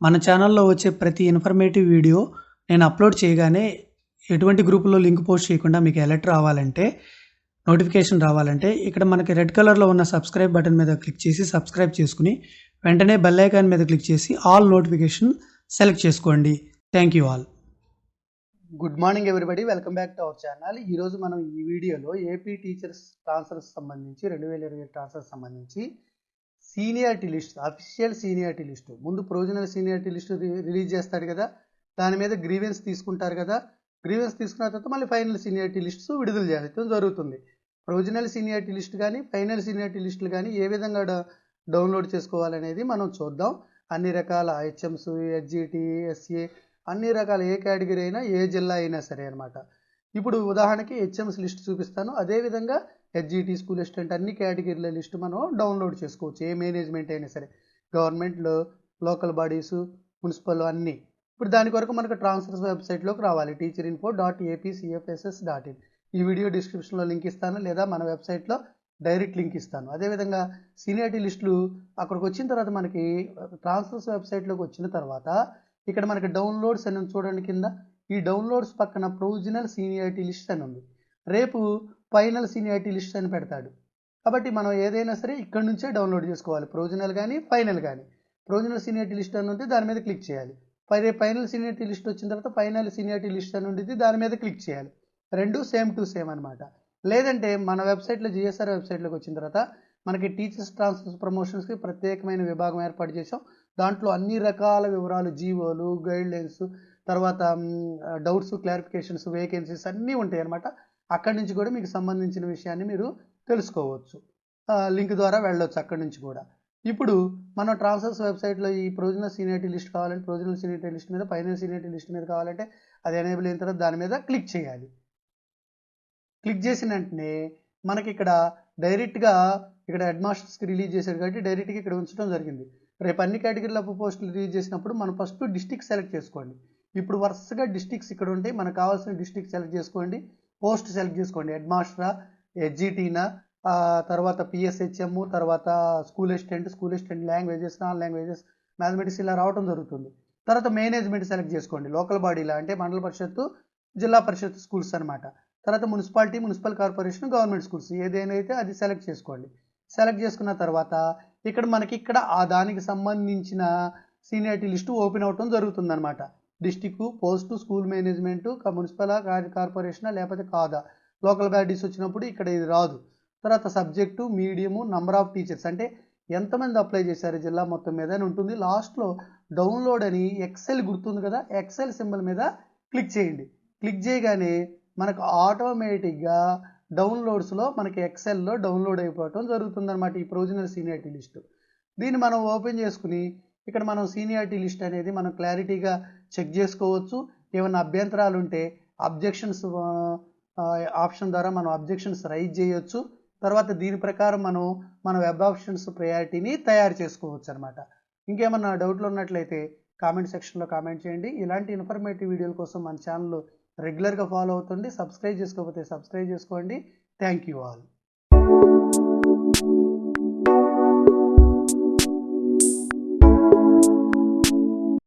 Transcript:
మన ఛానల్లో వచ్చే ప్రతి ఇన్ఫర్మేటివ్ వీడియో నేను అప్లోడ్ చేయగానే ఎటువంటి గ్రూపులో లింక్ పోస్ట్ చేయకుండా మీకు అలర్ట్ రావాలంటే నోటిఫికేషన్ రావాలంటే ఇక్కడ మనకి రెడ్ కలర్లో ఉన్న సబ్స్క్రైబ్ బటన్ మీద క్లిక్ చేసి సబ్స్క్రైబ్ చేసుకుని వెంటనే బెల్ ఐకాన్ మీద క్లిక్ చేసి ఆల్ నోటిఫికేషన్ సెలెక్ట్ చేసుకోండి. Thank you all good morning everybody welcome back to our channel ఈరోజు మనం ఈ వీడియోలో ఏపీ టీచర్స్ ట్రాన్స్ఫర్స్ సంబంధించి రెండు వేల ఇరవై ట్రాన్స్ఫర్స్ సంబంధించి seniority list official seniority list. ముందు ప్రొవిజనల్ సీనియారిటీ లిస్టు రిలీజ్ చేస్తాడు కదా. దాని మీద గ్రీవెన్స్ తీసుకుంటారు కదా. గ్రీవెన్స్ తీసుకున్న తర్వాత మళ్ళీ ఫైనల్ సీనియారిటీ లిస్ట్స్ విడుదల చేయడం జరుగుతుంది. ప్రొవిజనల్ సీనియారిటీ లిస్ట్ కానీ ఫైనల్ సీనియారిటీ లిస్టులు కానీ ఏ విధంగా డౌన్లోడ్ చేసుకోవాలనేది మనం చూద్దాం. అన్ని రకాల హెచ్ఎంస్ హెచ్జిటి ఎస్ఏ అన్ని రకాల ఏ కేటగిరీ అయినా ఏ జిల్లా అయినా సరే అనమాట ఇప్పుడు ఉదాహరణకి హెచ్ఎంస్ లిస్ట్ చూపిస్తాను. అదేవిధంగా హెచ్జిటి స్కూల్ అసిస్టెంట్ అన్ని కేటగిరీల లిస్ట్ మనం డౌన్లోడ్ చేసుకోవచ్చు. ఏ మేనేజ్మెంట్ అయినా సరే గవర్నమెంట్లో లోకల్ బాడీస్ మున్సిపల్ అన్నీ. ఇప్పుడు దాని కొరకు మనకు ట్రాన్స్ఫర్స్ వెబ్సైట్లోకి రావాలి. Teacher info dot APCFSS dot in ఈ వీడియో డిస్క్రిప్షన్లో లింక్ ఇస్తాను లేదా మన వెబ్సైట్లో డైరెక్ట్ లింక్ ఇస్తాను. అదేవిధంగా సీనియారిటీ లిస్టులు అక్కడికి వచ్చిన తర్వాత మనకి ట్రాన్స్ఫర్స్ వెబ్సైట్లోకి వచ్చిన తర్వాత ఇక్కడ మనకి డౌన్లోడ్స్ అని చూడండి కింద. ఈ డౌన్లోడ్స్ పక్కన ప్రొవిజనల్ సీనియారిటీ లిస్ట్ అని ఉంది. రేపు ఫైనల్ సీనియారిటీ లిస్ట్ అని పెడతాడు. కాబట్టి మనం ఏదైనా సరే ఇక్కడ నుంచే డౌన్లోడ్ చేసుకోవాలి. ప్రొవిజనల్ కానీ ఫైనల్ కానీ ప్రొవిజనల్ సీనియారిటీ లిస్ట్ అని ఉంటే దాని మీద క్లిక్ చేయాలి. ఫైనల్ సీనియారిటీ లిస్ట్ వచ్చిన తర్వాత ఫైనల్ సీనియారిటీ లిస్ట్ అని ఉంటుంది దాని మీద క్లిక్ చేయాలి. రెండు సేమ్ టు సేమ్ అనమాట లేదంటే మన వెబ్సైట్లో జిఎస్ఆర్ వెబ్సైట్లోకి వచ్చిన తర్వాత మనకి టీచర్స్ ట్రాన్స్ఫర్స్ ప్రమోషన్స్కి ప్రత్యేకమైన విభాగం ఏర్పాటు చేసాం దాంట్లో అన్ని రకాల వివరాలు జీవోలు గైడ్లైన్స్ తర్వాత డౌట్స్ క్లారిఫికేషన్స్ వేకెన్సీస్ అన్నీ ఉంటాయి అనమాట అక్కడి నుంచి కూడా మీకు సంబంధించిన విషయాన్ని మీరు తెలుసుకోవచ్చు. లింక్ ద్వారా వెళ్ళొచ్చు అక్కడి నుంచి కూడా. ఇప్పుడు మనం ట్రాన్స్ఫర్స్ వెబ్సైట్లో ఈ ప్రొవిజనల్ సీనియారిటీ లిస్ట్ కావాలంటే ప్రొవిజనల్ సీనియారిటీ లిస్ట్ మీద ఫైనల్ సీనియారిటీ లిస్ట్ మీద కావాలంటే అది ఎనేబుల్ అయిన తర్వాత దాని మీద క్లిక్ చేయాలి. క్లిక్ చేసిన వెంటనే మనకి ఇక్కడ డైరెక్ట్గా ఇక్కడ హెడ్ మాస్టర్స్కి రిలీజ్ చేశారు కాబట్టి డైరెక్ట్గా ఇక్కడ ఉంచడం జరిగింది. రేపు అన్ని కేటగిరీల పోస్టులు రిలీజ్ చేసినప్పుడు మనం ఫస్ట్ డిస్టిక్ సెలెక్ట్ చేసుకోండి. ఇప్పుడు వరుసగా డిస్టిక్స్ ఇక్కడ ఉంటాయి. మనకు కావాల్సిన డిస్టిక్ సెలెక్ట్ చేసుకోండి. పోస్ట్ సెలెక్ట్ చేసుకోండి. హెడ్ మాస్టరా హెచ్జిటీనా తర్వాత పిఎస్హెచ్ఎం తర్వాత school assistant school assistant languages non languages mathematics ఇలా రావడం జరుగుతుంది. తర్వాత మేనేజ్మెంట్ సెలెక్ట్ చేసుకోండి. లోకల్ బాడీలా అంటే మండల పరిషత్తు జిల్లా పరిషత్ స్కూల్స్ అనమాట తర్వాత municipality municipal corporation government schools ఏదైనా అయితే అది సెలెక్ట్ చేసుకోండి. సెలెక్ట్ చేసుకున్న తర్వాత ఇక్కడ మనకి ఇక్కడ ఆ దానికి సంబంధించిన సీనియారిటీ లిస్టు ఓపెన్ అవటం జరుగుతుందనమాట district post school management municipal corporation లేకపోతే కాదా? లోకల్ బాడీస్ వచ్చినప్పుడు ఇక్కడ ఇది రాదు. తర్వాత subject medium number of teachers. అంటే ఎంతమంది అప్లై చేశారు జిల్లా మొత్తం మీద అని ఉంటుంది. లాస్ట్లో డౌన్లోడ్ అని ఎక్సెల్ గుర్తుంది కదా? ఎక్సెల్ సింబల్ మీద క్లిక్ చేయండి. క్లిక్ చేయగానే మనకు ఆటోమేటిక్గా డౌన్లోడ్స్లో మనకి ఎక్సెల్లో డౌన్లోడ్ అయిపోవటం జరుగుతుందన్నమాట ఈ ప్రొవిజనల్ సీనియారిటీ లిస్టు. దీన్ని మనం ఓపెన్ చేసుకుని ఇక్కడ మనం సీనియారిటీ లిస్ట్ అనేది మనం క్లారిటీగా చెక్ చేసుకోవచ్చు. ఏమైనా అభ్యంతరాలు ఉంటే అబ్జెక్షన్స్ ఆప్షన్ ద్వారా మనం అబ్జెక్షన్స్ రైజ్ చేయొచ్చు. తర్వాత దీని ప్రకారం మనం మన వెబ్ ఆప్షన్స్ ప్రయారిటీని తయారు చేసుకోవచ్చు అనమాట ఇంకేమన్నా డౌట్లు ఉన్నట్లయితే కామెంట్ సెక్షన్లో కామెంట్ చేయండి. ఇలాంటి ఇన్ఫర్మేటివ్ వీడియోల కోసం మన ఛానల్ రెగ్యులర్గా ఫాలో అవుతుంది సబ్స్క్రైబ్ చేసుకోకపోతే సబ్స్క్రైబ్ చేసుకోండి. Thank you all.